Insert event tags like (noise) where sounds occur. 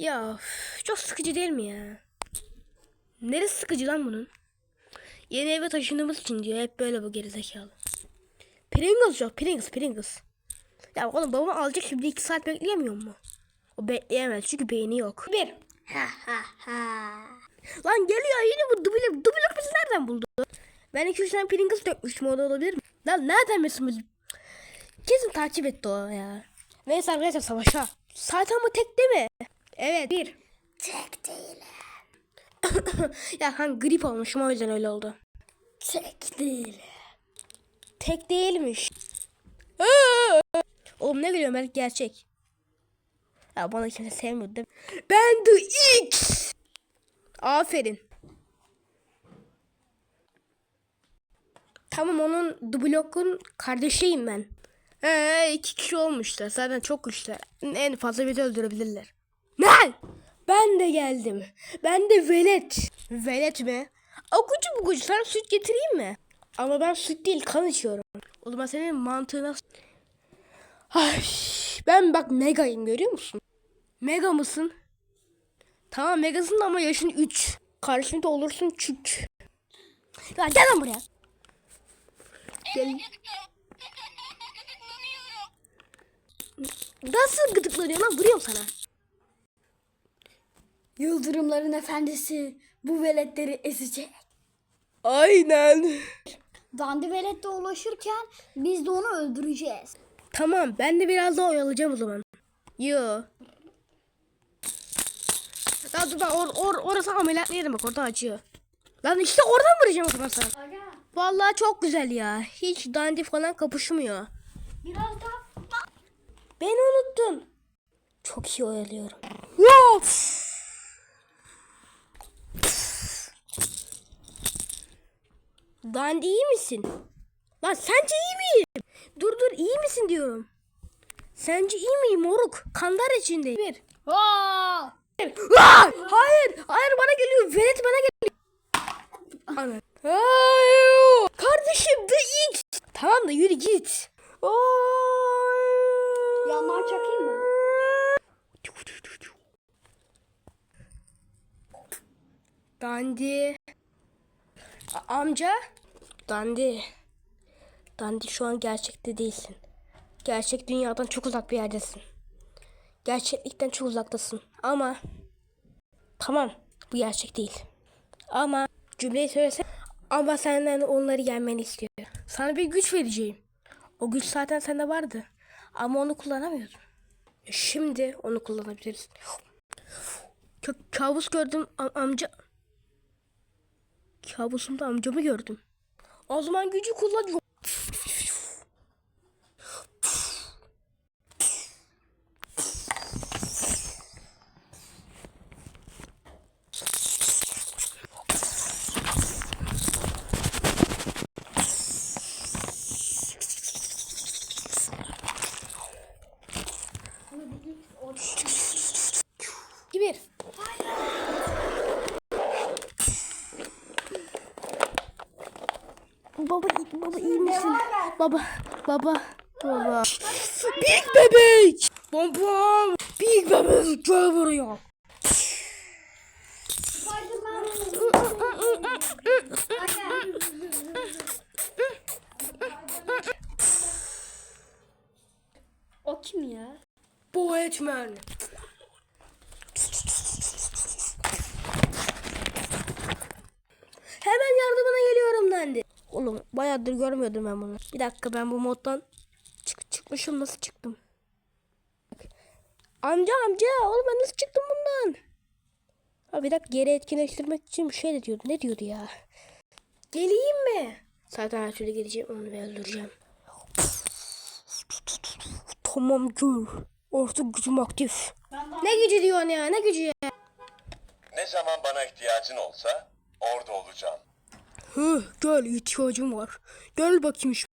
Ya çok sıkıcı değil mi ya? Neresi sıkıcı lan bunun? Yeni eve taşındığımız için diyor. Hep böyle bu gerizekalı. Pringles yok. Pringles, Pringles. Ya oğlum babam alacak şimdi iki saat bekleyemiyor mu? O bekleyemez çünkü beyni yok. Bir. Lan geliyor yine bu dublok. Dublok bizi nereden buldu? Ben iki üç tane Pringles dökmüştüm o da olabilir mi? Lan nereden bu? Kesin takip etti o ya. Neyse arkadaşlar savaşa. Zaten bu tek değil mi? Evet. Bir. Tek değil. (coughs) ya kan grip olmuşum o yüzden öyle oldu. Tek değil. Tek değilmiş. Oğlum ne gülüyorum belki gerçek. Ya bana kimse sevmiyor değil mi? Ben de X. Aferin. Tamam onun Dublok'un kardeşiyim ben. Ee, iki kişi olmuşlar. Zaten çok güçlü. En fazla bizi öldürebilirler. Ne? Ben de geldim. Ben de velet. Velet mi? Akucu bu kucu sana süt getireyim mi? Ama ben süt değil kan içiyorum. O zaman senin mantığına... Ay, ben bak megayım görüyor musun? Mega mısın? Tamam megasın ama yaşın 3. Karşımda olursun çük. Ya gel lan buraya. Gel. Nasıl gıdıklanıyor lan? Vuruyorum sana. Yıldırımların efendisi bu veletleri ezecek. Aynen. Dandi velette ulaşırken biz de onu öldüreceğiz. Tamam ben de biraz daha oyalayacağım o zaman. Yo. Lan dur bak or, or, orası ameliyat yerim bak oradan acıyor. Lan işte oradan vuracağım o zaman sana. Vallahi çok güzel ya. Hiç dandik falan kapışmıyor. biraz daha Beni unuttun. Çok iyi oyalıyorum. Yok. Dandi iyi misin? Lan sence iyi miyim? Dur dur iyi misin diyorum. Sence iyi miyim moruk? Kandar içindeyim. Bir. Aa! Hayır. Hayır bana geliyor. Velet bana geliyor. Ana. Hayır. Kardeşim The X. Tamam da yürü git. Yanlar çakayım mı? Dandi. A- amca. Dandi. Dandi şu an gerçekte değilsin. Gerçek dünyadan çok uzak bir yerdesin. Gerçeklikten çok uzaktasın. Ama tamam bu gerçek değil. Ama cümleyi söylesem ama senden onları yenmeni istiyor. Sana bir güç vereceğim. O güç zaten sende vardı. Ama onu kullanamıyordun. Şimdi onu kullanabilirsin. Ka- kabus gördüm am- amca. Kabusumda amcamı gördüm. O zaman gücü kullan. Bir. Baba, iyi misin? Baba, baba, baba. Big bebek. Baba, big bebek gel buraya. O kim ya? Bu etmen. Bayağıdır görmüyordum ben bunu. Bir dakika ben bu moddan çık çıkmışım nasıl çıktım? Amca amca oğlum ben nasıl çıktım bundan? Ha bir dakika geri etkinleştirmek için bir şey de diyordu. Ne diyordu ya? Geleyim mi? Zaten her türlü geleceğim onu ve öldüreceğim. Tamam gör. Artık gücüm aktif. Ne gücü diyorsun ya ne gücü ya? Ne zaman bana ihtiyacın olsa orada olacağım. Hı, gel ihtiyacım var. Gel bakayım